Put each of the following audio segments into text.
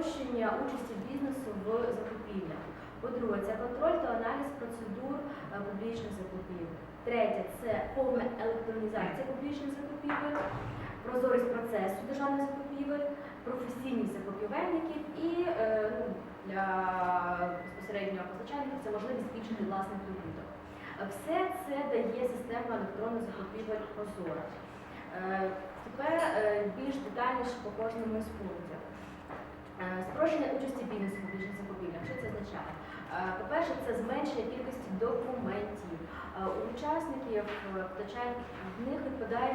спрощення участі бізнесу в закупівлях. По-друге, це контроль та аналіз процедур е, публічних закупівель. Третє це повна електронізація публічних закупівель, прозорість процесу державних закупівель, професійність закупівельників і е, ну, для безпосередньо постачальників це можливість збільшити власний прибуток. Е, Все це дає система електронних закупівель Прозора. Тепер більш детальніше по кожному із пунктів. Е, Спрощення участі бізнесу в публічних закупівлях. Що це означає? Е, По-перше, це зменшення кількості документів. Е, У учасників в них відпадає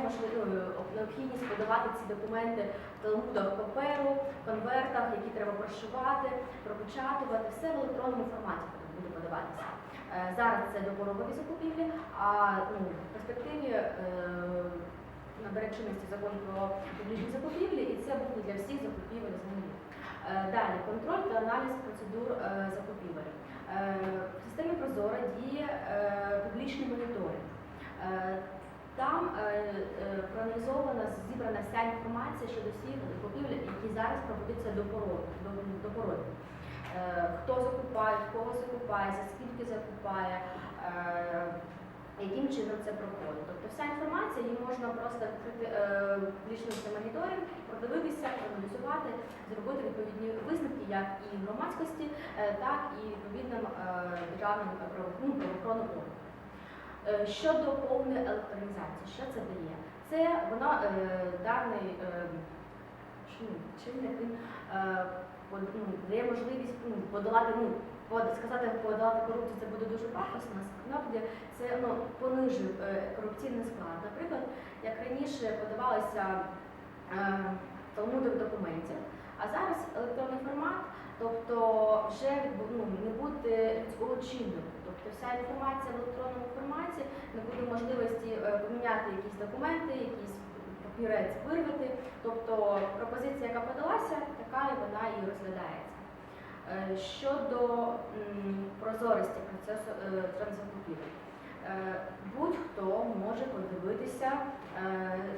необхідність подавати ці документи в талмудах паперу, конвертах, які треба прошивати, пропечатувати, все в електронному форматі буде подаватися. Зараз це допорогові закупівлі, а ну, в перспективі набере чинності закон про публічні закупівлі, і це буде для всіх закупівель землі. Е, Далі контроль та аналіз процедур е, закупівель. Е, В системі Прозора діє публічний моніторинг. Там проаналізована, зібрана вся інформація щодо всіх закупівель, які зараз проводяться до породу. До, породу. Хто закупає, в кого закупає, за скільки закупає, яким чином це проходить. Тобто вся інформація, її можна просто відкрити е, моніторинг, продивитися, проаналізувати, зробити відповідні висновки як і громадськості, е, так і відповідним державним е, ну, правоохоронним органам. Щодо повної електронізації, що це дає? Це вона даний чинник ну, дає можливість ну, подолати, ну, под- сказати подолати корупцію, це буде дуже пафосно, насправді це ну, понижив е, корупційний склад. Наприклад, як раніше подавалися е, талмуди документів, а зараз електронний формат, тобто вже ну, не буде людського чиннику. Тобто вся інформація в електронному форматі, не буде можливості е, поміняти якісь документи, якісь папірець вирвати. Тобто пропозиція, яка подалася, така і вона і розглядається. Е, Щодо прозорості процесу е, транзакупівель. Е, Будь-хто може подивитися,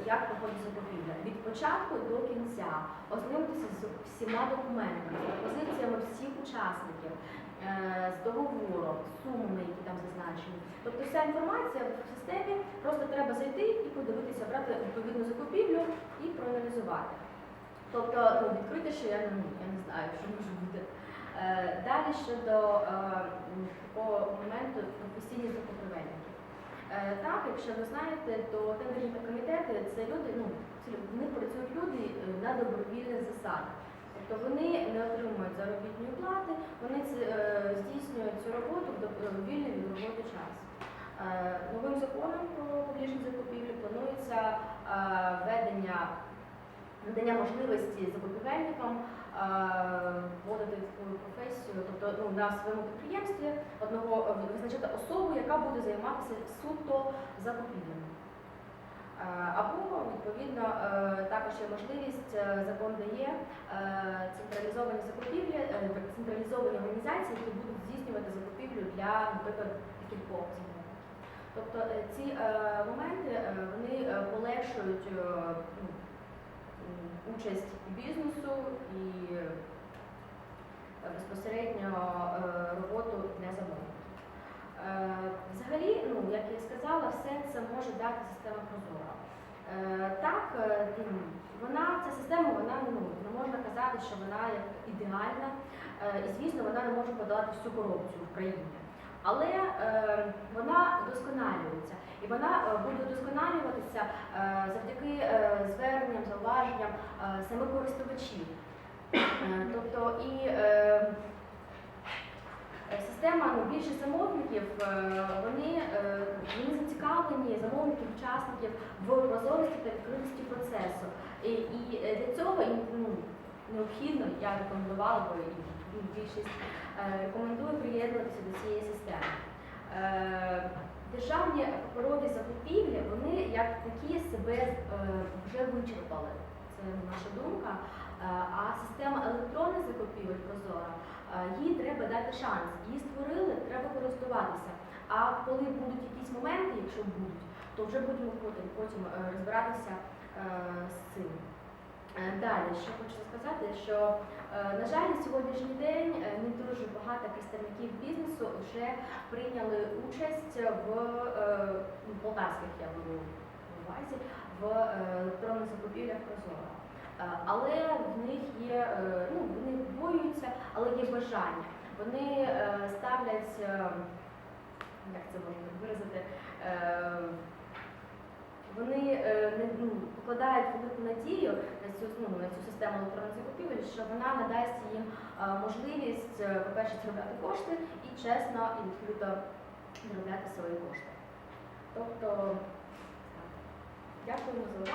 як проходить закупівля від початку до кінця, ознайомитися з всіма документами, пропозиціями всіх учасників, з договором, сумами, які там зазначені. Тобто вся інформація в системі, просто треба зайти і подивитися, брати відповідну закупівлю і проаналізувати. Тобто, ну, відкритіше я не, я не знаю, що може бути. Е, Далі щодо е, такого моменту професійні закупівельники. Е, Так, якщо ви знаєте, то тендерні комітети це люди, ну ці лю- в них працюють люди е, на добровільних засадах. Тобто вони не отримують заробітної плати, вони здійснюють цю роботу в добровільний від роботи час. Новим законом про публічні закупівлі планується введення надання можливості закупівельникам е, вводити таку професію, тобто ну, на своєму підприємстві одного е, визначати особу, яка буде займатися суто закупівлями. Е, Або відповідно також є можливість, закон дає централізовані закупівлі, централізовані організації, які будуть здійснювати закупівлю для, наприклад, кількох замовників. Тобто ці моменти вони полегшують участь бізнесу і е, безпосередньо е, роботу для замовників. Е, Взагалі, ну як я сказала, все це може дати система Прозора. Так, вона ця система, вона ну не можна казати, що вона ідеальна, і звісно, вона не може подолати всю корупцію в країні. Але вона вдосконалюється, і вона е, буде вдосконалюватися е, завдяки е, зверненням, зауваженням самих користувачів. Тобто і система ну, більшість замовників вони, вони зацікавлені замовників, учасників в прозорості та відкритості процесу. І, і для цього ну, необхідно, я рекомендувала би і більшість рекомендую приєднуватися до цієї системи. Е, Державні паперові закупівлі, вони як такі себе е, вже вичерпали. Це наша думка. Е, А система електронних закупівель Прозора, їй треба дати шанс. Її створили, треба користуватися. А коли будуть якісь моменти, якщо будуть, то вже будемо потім, розбиратися з цим. Е, Далі, що хочу сказати, що, е, на жаль, на сьогоднішній день е, не дуже багато представників бізнесу вже прийняли участь в е, ну, полтавських, я на увазі, в електронних закупівлях Прозоро. Е, Але в них є, ну, вони боються, але є бажання. Вони ставлять, як це можна виразити, вони е, не ну, покладають велику надію на цю ну, на цю систему електронних закупівель, що вона надасть їм е, можливість, е, по-перше, заробляти кошти і чесно і відкрито заробляти свої кошти. Тобто, дякуємо за увагу.